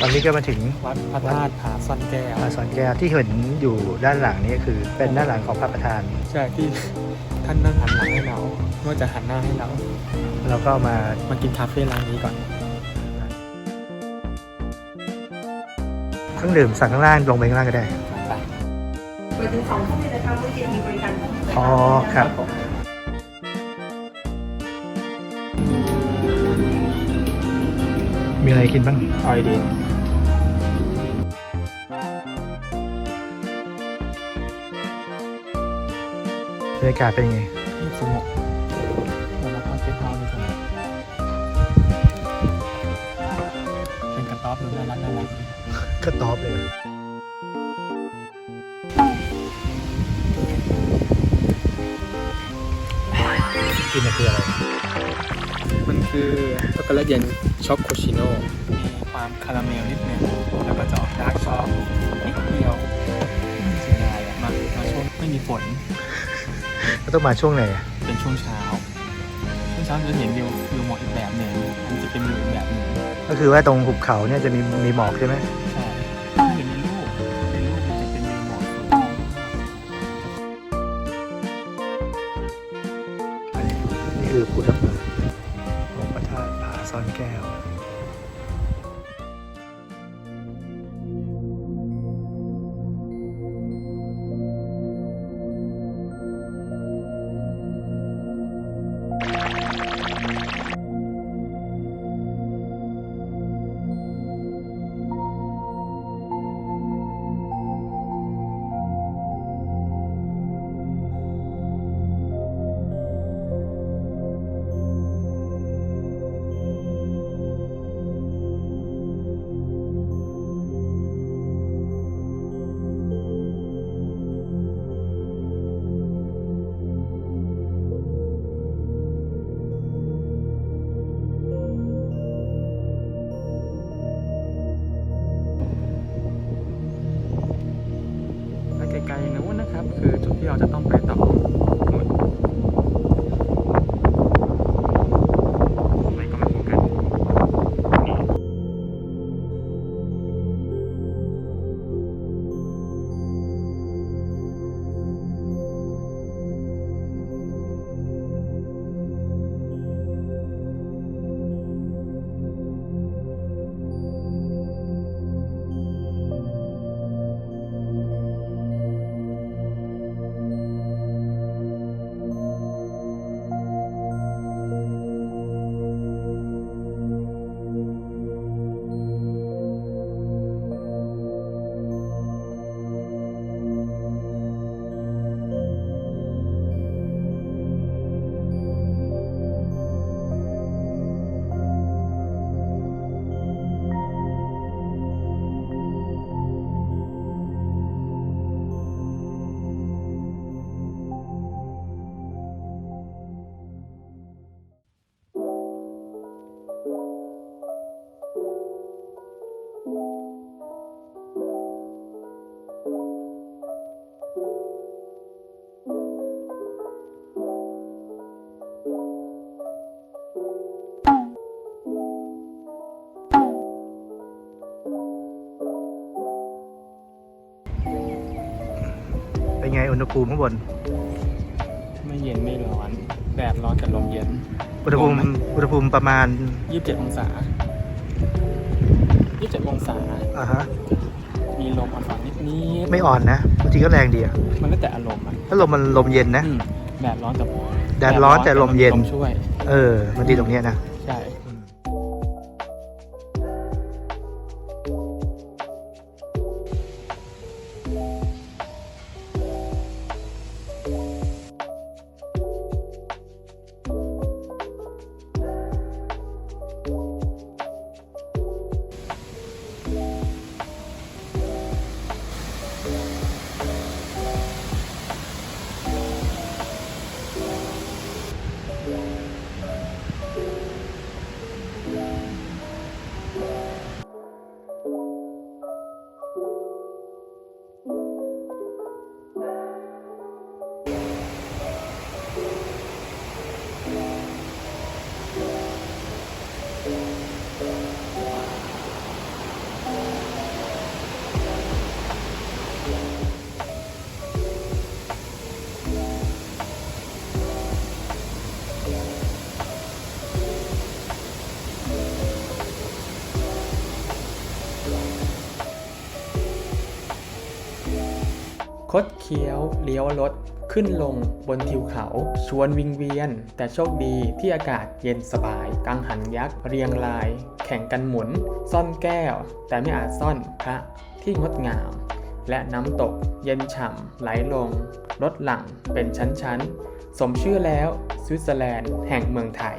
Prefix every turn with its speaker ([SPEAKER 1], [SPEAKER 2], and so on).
[SPEAKER 1] ตอนนี้ก็มาถึง
[SPEAKER 2] วัดพระธาตุผาซ่อนแก้ว
[SPEAKER 1] พระสอนแก้วที่เห็นอยู่ด้านหลังนี้คือเป็นด้านหลังของพระประธาน
[SPEAKER 2] ใช่ที่ท่านนั่งหันหลังให้เราว่าจะหันหน้าให้เรา
[SPEAKER 1] แล้วก็มา
[SPEAKER 2] มากินคาเฟ่ร้านนี้ก่อน
[SPEAKER 1] รื่องดื่มสั่งข้างล่างลงไปข้างล่างก็ได้
[SPEAKER 2] ไป
[SPEAKER 3] เปิดถึงสองทุ่มเลยนะคะมื้อเย็นมีบริการทั้งหมด
[SPEAKER 1] อ๋อครับมีอะไรกินบ้าง
[SPEAKER 2] ออยดี
[SPEAKER 1] บรรยากาศเป็นยังไง
[SPEAKER 2] ระต๊อบดูน่ารักน่ารัก
[SPEAKER 1] ก็ตอบเลยกินเนี่ยคืออะไร
[SPEAKER 2] มันคือช็อกโกแลตเย็นช็อกโคชิโน่ มีความคาราเมลนิดนึงแล้วก็จะออกดาร์กช็อกนิดเดียวเสียดายอะมามาช่วงไม่มีฝน
[SPEAKER 1] ก็ต้องมาช่วงไหนอะ
[SPEAKER 2] เป็นช่วงเช้า ช่วงเช้าจะเห็นวิววิวหมอกอีกแบบหนึ่งอันนจะเป็นวิวอีกแบบหนึ่ง
[SPEAKER 1] ก็คือว่าตรงหุบเขาเนี่ยจะมีมีหมอกใช่ไหม
[SPEAKER 2] ใช่เห็นในรูปในรูปมันจะเป็นมีหมอก
[SPEAKER 1] นี่คือพุทธภูมิของพระธาตุผาซ่อนแก้ว
[SPEAKER 2] กลๆนู้นนะครับ คือจุดที่เราจะต้องไปต่อ
[SPEAKER 1] เป็นไงอุณหภูมิข้างบน
[SPEAKER 2] ไม่เย็นไม่ร้อน แดดร้อนแต่ลมเย็น
[SPEAKER 1] อุณหภูมิอุณหภูมิประมาณ
[SPEAKER 2] 27องศา27องศา
[SPEAKER 1] อ่าฮะ
[SPEAKER 2] มีลมอ่อนๆนิด
[SPEAKER 1] ไม่อ่อนนะบางทีก็แรงดีอะ
[SPEAKER 2] ๆมันก็แต่อารมณ์อะ
[SPEAKER 1] ถ้าลมมันลมเย็นนะ
[SPEAKER 2] อืมแดดร้อนแต่
[SPEAKER 1] แดดร้อนแต่ลมเย็น
[SPEAKER 2] ลมช่วย
[SPEAKER 1] เออ มันดีตรงเนี้ยนะ
[SPEAKER 2] ดเคี้ยวเลี้ยวรถขึ้นลงบนทิวเขา ชวนวิงเวียน แต่โชคดีที่อากาศเย็นสบาย กังหันยักษ์เรียงราย แข่งกันหมุน ซ่อนแก้ว แต่ไม่อาจซ่อนพระที่งดงาม และน้ำตกเย็นฉ่ำไหลลงลดหลั่งเป็นชั้นๆ สมชื่อแล้วสวิตเซอร์แลนด์แห่งเมืองไทย